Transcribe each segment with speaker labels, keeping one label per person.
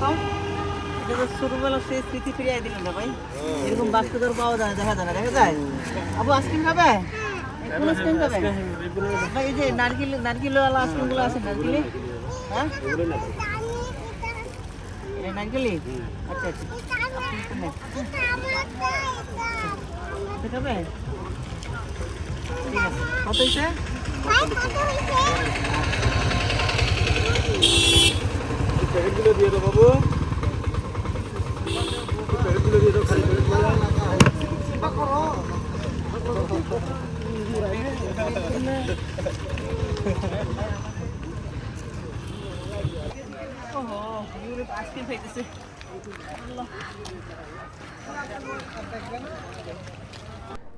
Speaker 1: পাও এটা সেই স্মৃতি ফিরিয়ে দিলেন না এরকম বাচ্চাদের পাওয়া যায়, দেখা দেখা যায়? আবু আইসক্রিম খাবে? এই যে নারকেল, নারকেলওয়ালা আইসক্রিমগুলো আছে, নারকেলি? হ্যাঁ? নারকেলি আচ্ছা আচ্ছা। ঠিক আছে। কত হয়েছে
Speaker 2: প্যাকেটগুলো দিয়ে দাও বাবু। দিয়ে দাও, খালি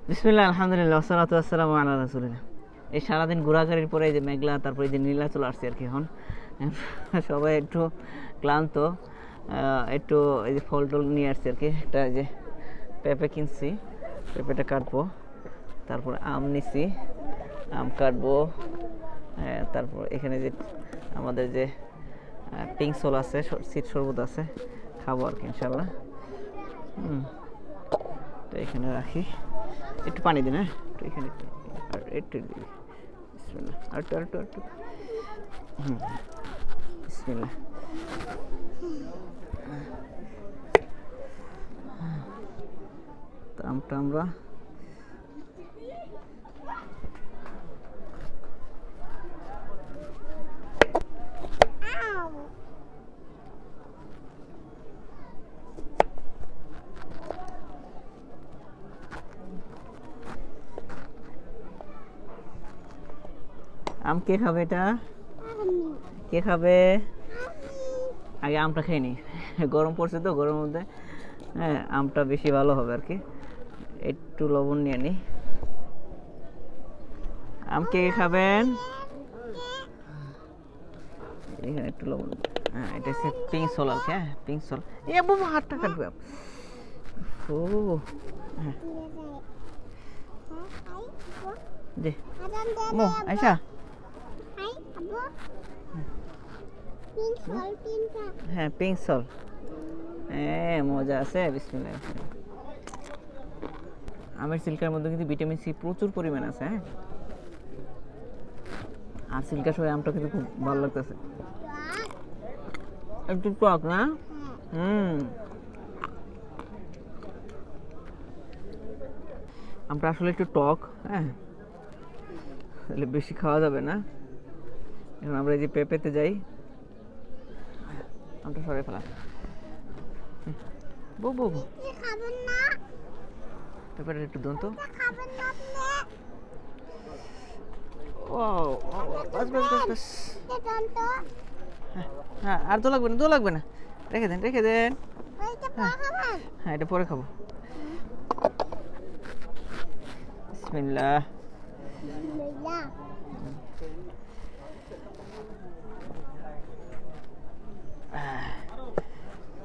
Speaker 1: বিসমিল্লাহ, আলহামদুলিল্লাহ আসসালামু এই সারাদিন ঘোরাঘুরির পরে এই যে মেঘলা, তারপরে যে নীলা চলে আসছে আর কি এখন। সবাই একটু ক্লান্ত একটু এই যে ফল টল নিয়ে আসছে আর কি। একটা যে পেঁপে কিনছি, পেঁপেটা কাটবো, তারপর আম নিছি, আম কাটবো তারপর এখানে যে আমাদের যে পিঙ্ক সোল আছে সিট শরবত আছে, খাব আর কি ইনশাল্লাহ হুম, তো এখানে রাখি। একটু পানি দিন হ্যাঁ? একটু এখানে আর একটু আর একটু আর একটু। হুম। বিসমিল্লাহ তো আমটা আমরা আম কে খাবে এটা? কে খাবে? আগে আমটা খেয়ে নি গরম পড়ছে তো, গরমের মধ্যে। হ্যাঁ আমটা বেশি ভালো হবে আর কি। একটু লবণ নিয়ে নি আম কে খাবেন? এখানে একটু লবণ। হ্যাঁ এটা হচ্ছে পিঙ্ক সোল আর কি হ্যাঁ পিঙ্ক সোল এ বাবা, হাতটা কাটবে। ও হ্যাঁ। দে। মো আয়সা হ্যাঁ পিঙ্ক সল হ্যাঁ মজা আছে বিসমিল্লাহ আমের সিল্কার মধ্যে কিন্তু ভিটামিন সি প্রচুর পরিমাণ আছে হ্যাঁ? আর সিল্কার সবাই আমটা কিন্তু খুব ভালো লাগতেছে। একটু টক না? হুম। আমটা আসলে একটু টক হ্যাঁ? তাহলে বেশি খাওয়া যাবে না। এখন আমরা এই যে পেঁপেতে যাই। আমটা সরে ফেলা। বউ বউ বউ। পেঁপেটা একটু দন্ত ও ও, বাস বাস বাস বাস। হ্যাঁ, হ্যাঁ আর তো লাগবে না তো লাগবে না। রেখে দেন রেখে দেন। হ্যাঁ। এটা পরে খাব। বিসমিল্লাহ।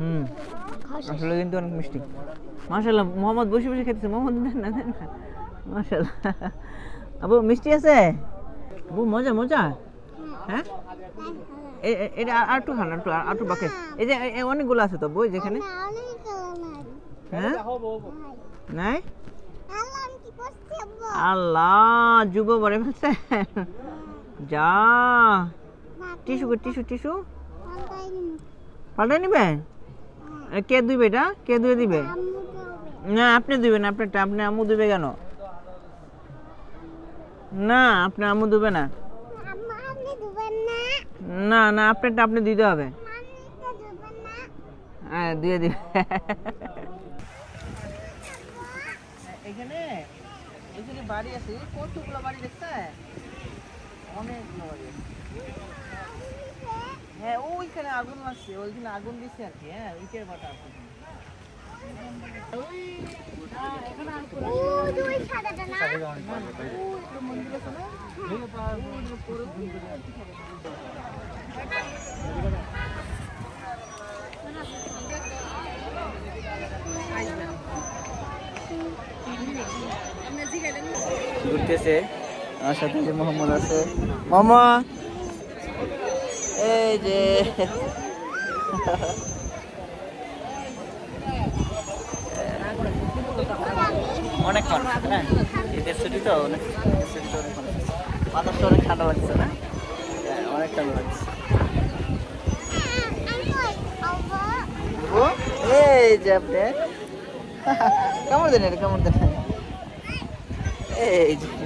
Speaker 1: হুম। আসলে কিন্তু অনেক মিষ্টি। মাশাল্লাহ মোহাম্মদ বসে বসে খেতেছে। মোহাম্মদ দেন না দেন না। মাশাল্লাহ আবু মিষ্টি আছে? আবু মজা মজা? হ্যাঁ? এ- এ- এটা আর একটু খান আর একটু আর একটু বাকি এই যে অনেকগুলো আছে তো বই যেখানে? হ্যাঁ? নাই? আল্লাহ যুব বলে ফেলছে। যা। Tissue tissue tissue. পাল্টাই নিবে। এ, কে দিবে এটা? কে ধুয়ে দিবে? না আপনি দিবেন আপনারটা আপনি আম্মু দিবে কেন? না আপনি আম্মু দিবে না। না। না আপনারটা আপনি দিতে হবে। হ্যাঁ দিয়ে দিবে। এখানে এখানে বাড়ি আছে। কতগুলো বাড়ি দেখছে অনেকগুলো বাড়ি আছে। হ্যাঁ ওইখানে আগুন লাগছে ওইখানে আগুন দিচ্ছে আর কি হ্যাঁ ইটের বাটা আছে ঘুরতেছে। আমার সাথে মোহাম্মদ আছে। মোহাম্মদ এই যে। অনেক হ্যাঁ। ঈদের ছুটি তো অনেক ঈদের ছুটি তো অনেক বাতাসটা অনেক ঠান্ডা লাগছে না? হ্যাঁ, অনেক ঠান্ডা লাগছে। এই যে আপনি। কেমন দেন কেমন দেন? এই যে।